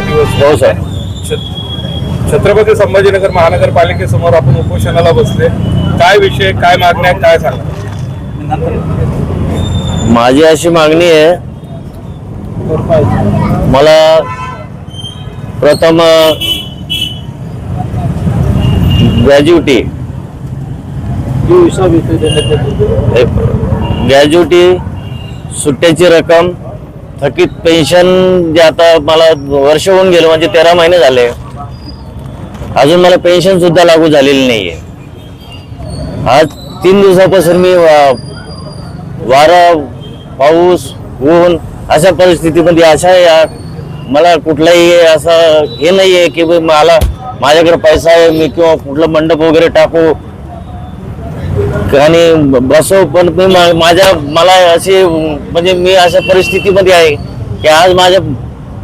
दिवस हो सर छ- छत्रपती संभाजीनगर महानगरपालिकेसमोर आपण उपोषणाला बसले. काय विषय काय मागण्या काय सांगा? माझी अशी मागणी आहे मला प्रथम ग्रॅज्युटी ग्रॅज्युटी सुट्ट्याची रक्कम थकीत पेन्शन जे आता मला वर्ष होऊन गेलं म्हणजे तेरा महिने झाले. अजून मला पेन्शन सुद्धा लागू झालेली नाहीये. आज तीन दिवसापासून मी वारा पाऊस ऊन अशा परिस्थितीमध्ये अशा या मला कुठलाही असं हे नाही आहे की मला माझ्याकडे पैसा आहे मी किंवा कुठलं मंडप वगैरे टाकू आणि बसव पण मी माझ्या मला अशी म्हणजे मी अशा परिस्थितीमध्ये आहे की आज माझ्या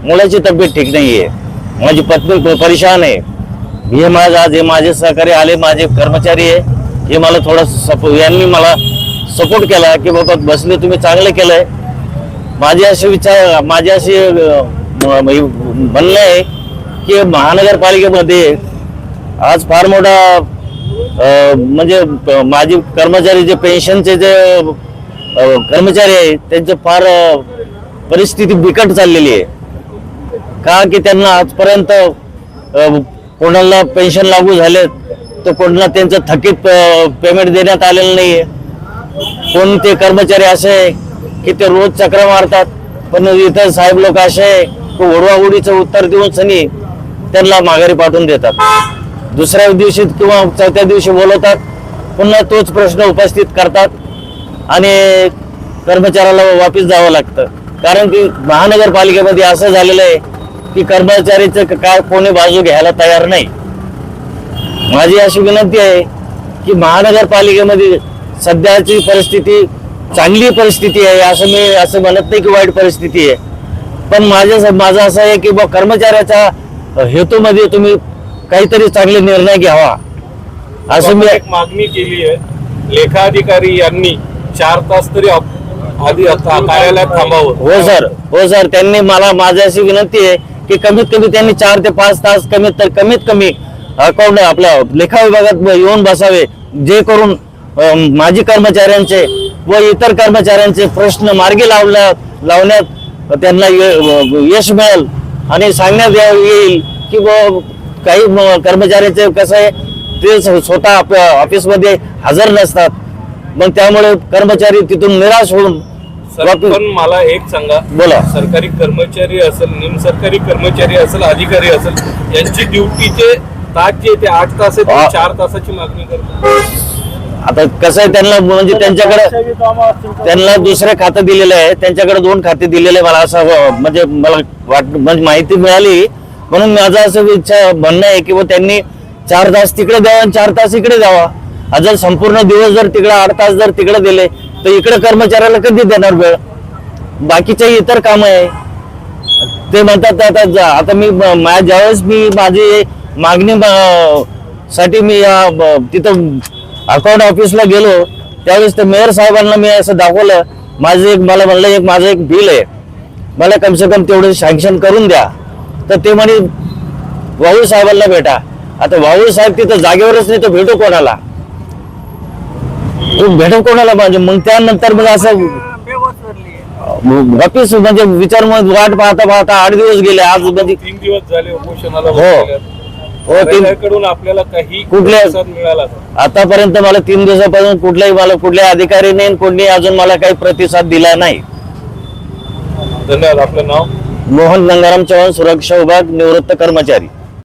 मुलाची तब्येत ठीक नाही आहे माझी पत्नी परेशान आहे. हे माझं आज हे माझे सहकारी आले माझे कर्मचारी आहे. हे मला थोडं सपो यांनी मला सपोर्ट केला की बाबा बसले तुम्ही चांगलं केलंय. माझे असे विचार माझे असे म्हणणं आहे की महानगरपालिकेमध्ये आज फार मोठा म्हणजे माझी कर्मचारी जे पेन्शनचे जे कर्मचारी आहेत त्यांचे फार परिस्थिती बिकट चाललेली आहे. का की त्यांना आजपर्यंत कोणाला पेन्शन लागू झालेत तर कोणाला त्यांचं थकीत पेमेंट देण्यात आलेलं नाही आहे कोणते कर्मचारी असे आहे की ते रोज चक्र मारतात पण इतर साहेब लोक असे आहे की ओढवाओढीचं उत्तर देऊन सनी त्यांना माघारी पाठवून देतात. दुसऱ्या दिवशी किंवा चौथ्या दिवशी बोलवतात. पुन्हा तोच प्रश्न उपस्थित करतात. आणि कर्मचाऱ्याला वापस जावं लागतं. कारण की महानगरपालिकेमध्ये असं झालेलं आहे की कर्मचारीचं काय कोणी बाजू घ्यायला तयार नाही. माझी अशी विनंती आहे की महानगरपालिकेमध्ये सध्याची परिस्थिती चांगली परिस्थिती आहे असं मी असं म्हणत नाही की वाईट परिस्थिती आहे. पण माझ्या माझं असं आहे की बा कर्मचाऱ्याच्या हेतूमध्ये तुम्ही काहीतरी चांगले निर्णय घ्यावा. असं मी एक मागणी केली आहे. लेखाधिकारी यांनी चार तास तरी आधी कार्यालयात थांबावं. हो सर हो सर त्यांनी मला माझी अशी विनंती आहे की कमीत कमी त्यांनी चार ते पाच तास कमीत तर कमीत कमी अकाउंट आपल्या लेखा विभागात येऊन बसावे. जे करून माजी कर्मचाऱ्यांचे व इतर कर्मचाऱ्यांचे प्रश्न मार्गी लावल्या लावण्यात त्यांना यश मिळेल आणि सांगण्यात येईल की काही कर्मचाऱ्यांचे कसं आहे ते स्व- स्वतः ऑफिसमध्ये हजर नसतात. मग त्यामुळे कर्मचारी तिथून निराश होऊन पण मला एक सांगा. बोला. सरकारी कर्मचारी असेल निम सरकारी कर्मचारी असेल अधिकारी असेल यांची ड्युटीचे तास जे ते आठ तास आहे चार तासाची मागणी करतात. आता कसं आहे त्यांना म्हणजे त्यांच्याकडे त्यांना दुसरे खातं दिलेलं आहे त्यांच्याकडे दोन खाते दिलेले मला असं म्हणजे मला वाट म्हणजे माहिती मिळाली. म्हणून माझं असं इच्छा म्हणणं आहे की बुवा त्यांनी चार तास तिकडे द्यावा आणि चार तास इकडे द्यावा जर संपूर्ण दिवस जर तिकडे आठ तास जर तिकडे दिले तर इकडे कर्मचाऱ्याला कधी देणार वेळ? बाकीचे इतर काम आहे. ते म्हणतात आता जा- आता मी माझ्या ज्यावेळेस मी माझी मागणी साठी मी या तिथं अकाउंट ऑफिसला गेलो त्यावेळेस ते मेयर साहेबांना मी असं दाखवलं माझं एक मला म्हणलं एक माझं एक बिल आहे. मला कमसे कम तेवढं सँक्शन करून द्या. तर ते म्हणे वाहू साहेबांना भेटा. आता वाहू साहेब तिथं जागेवरच नाही तर भेटू कोणाला? तो भेटू कोणाला पाहिजे मग त्यानंतर मग असं वापिस म्हणजे विचार मग वाट पाहता पाहता आठ दिवस गेले आज म्हणजे तीन दिवस झाले उपोषणाला हो. हो तीन कार्यालयाकडून आपल्याला काही कुठल्या- प्रतिसाद मिळाला का? आतापर्यंत मला तीन दिवसापासून कुठल्याही मला कुठल्याही अधिकारी नाही कोणी अजून मला काही प्रतिसाद दिला नाही. धन्यवाद आपलं नाव? मोहन गंगाराम चव्हाण सुरक्षा विभाग निवृत्त कर्मचारी.